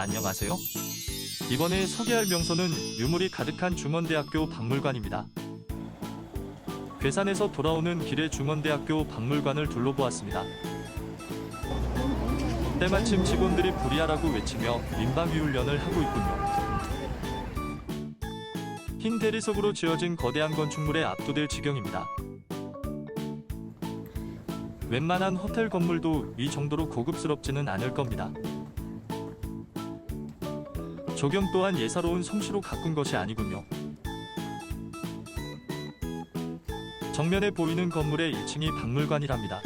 안녕하세요. 이번에 소개할 명소는 유물이 가득한 중원대학교 박물관입니다. 괴산에서 돌아오는 길에 중원대학교 박물관을 둘러보았습니다. 때마침 직원들이 불이하라고 외치며 민방위 훈련을 하고 있군요. 흰 대리석으로 지어진 거대한 건축물에 압도될 지경입니다. 웬만한 호텔 건물도 이 정도로 고급스럽지는 않을 겁니다. 조경 또한 예사로운 솜씨로 가꾼 것이 아니군요. 정면에 보이는 건물의 1층이 박물관이랍니다.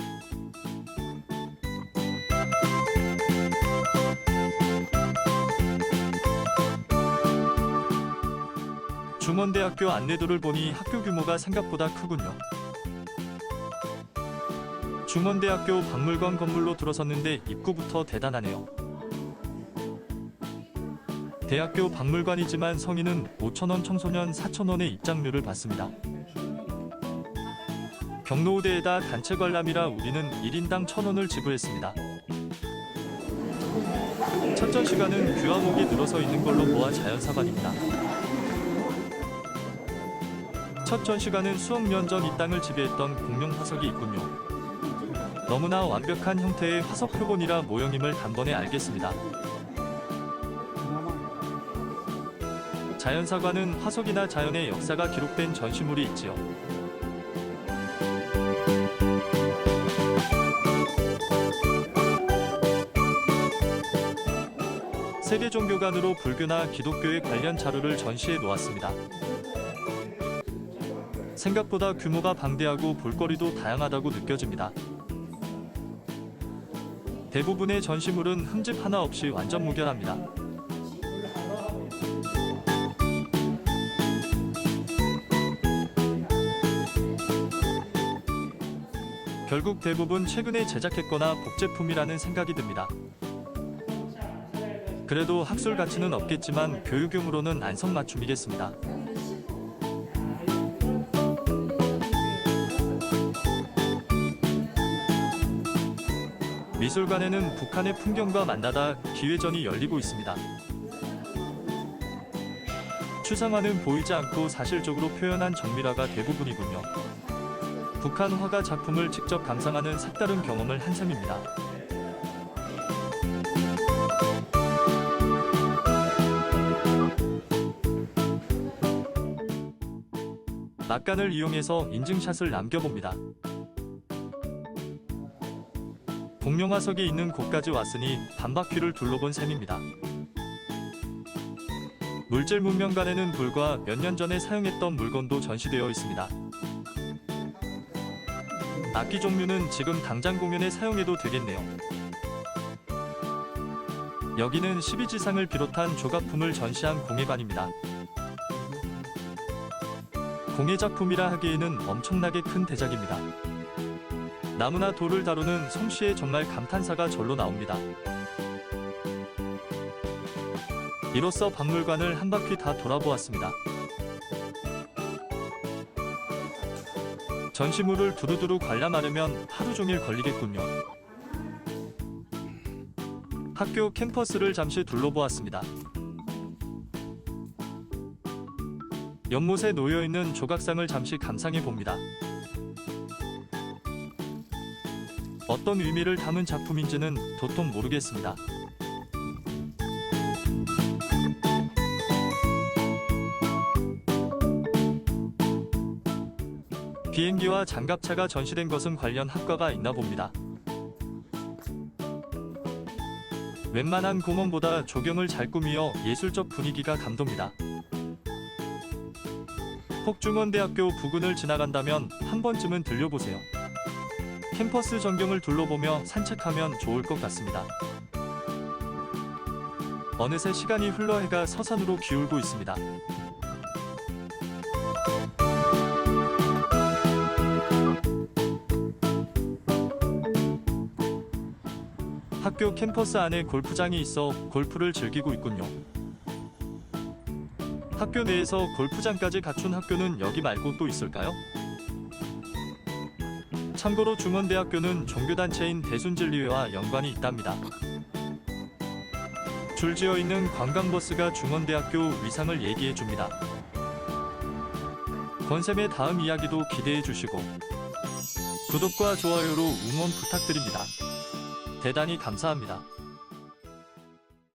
중원대학교 안내도를 보니 학교 규모가 생각보다 크군요. 중원대학교 박물관 건물로 들어섰는데 입구부터 대단하네요. 대학교 박물관이지만 성인은 5천원 청소년 4천원의 입장료를 받습니다. 경로우대에다 단체 관람이라 우리는 1인당 1,000원을 지불했습니다. 첫 전시관은 귀화목이 늘어서 있는 걸로 보아 자연사관입니다. 첫 전시관은 수억 년 전 이 땅을 지배했던 공룡 화석이 있군요. 너무나 완벽한 형태의 화석 표본이라 모형임을 단번에 알겠습니다. 자연사관은 화석이나 자연의 역사가 기록된 전시물이 있지요. 세계 종교관으로 불교나 기독교에 관련 자료를 전시해 놓았습니다. 생각보다 규모가 방대하고 볼거리도 다양하다고 느껴집니다. 대부분의 전시물은 흠집 하나 없이 완전 무결합니다. 결국 대부분 최근에 제작했거나 복제품이라는 생각이 듭니다. 그래도 학술 가치는 없겠지만 교육용으로는 안성맞춤이겠습니다. 미술관에는 북한의 풍경과 만나다 기회전이 열리고 있습니다. 추상화는 보이지 않고 사실적으로 표현한 정밀화가 대부분이군요. 북한 화가 작품을 직접 감상하는 색다른 경험을 한 셈입니다. 낙관을 이용해서 인증샷을 남겨봅니다. 공룡 화석이 있는 곳까지 왔으니 반바퀴를 둘러본 셈입니다. 물질 문명관에는 불과 몇 년 전에 사용했던 물건도 전시되어 있습니다. 악기 종류는 지금 당장 공연에 사용해도 되겠네요. 여기는 12지상을 비롯한 조각품을 전시한 공예관입니다. 공예 작품이라 하기에는 엄청나게 큰 대작입니다. 나무나 돌을 다루는 솜씨에 정말 감탄사가 절로 나옵니다. 이로써 박물관을 한 바퀴 다 돌아보았습니다. 전시물을 두루두루 관람하려면 하루 종일 걸리겠군요. 학교 캠퍼스를 잠시 둘러보았습니다. 연못에 놓여 있는 조각상을 잠시 감상해 봅니다. 어떤 의미를 담은 작품인지는 도통 모르겠습니다. 비행기와 장갑차가 전시된 것은 관련 학과가 있나 봅니다. 웬만한 공원보다 조경을 잘 꾸미어 예술적 분위기가 감돕니다. 폭중원대학교 부근을 지나간다면 한 번쯤은 들려보세요. 캠퍼스 전경을 둘러보며 산책하면 좋을 것 같습니다. 어느새 시간이 흘러 해가 서산으로 기울고 있습니다. 학교 캠퍼스 안에 골프장이 있어 골프를 즐기고 있군요. 학교 내에서 골프장까지 갖춘 학교는 여기 말고 또 있을까요? 참고로 중원대학교는 종교단체인 대순진리회와 연관이 있답니다. 줄지어 있는 관광버스가 중원대학교 위상을 얘기해 줍니다. 권쌤의 다음 이야기도 기대해 주시고 구독과 좋아요로 응원 부탁드립니다. 대단히 감사합니다.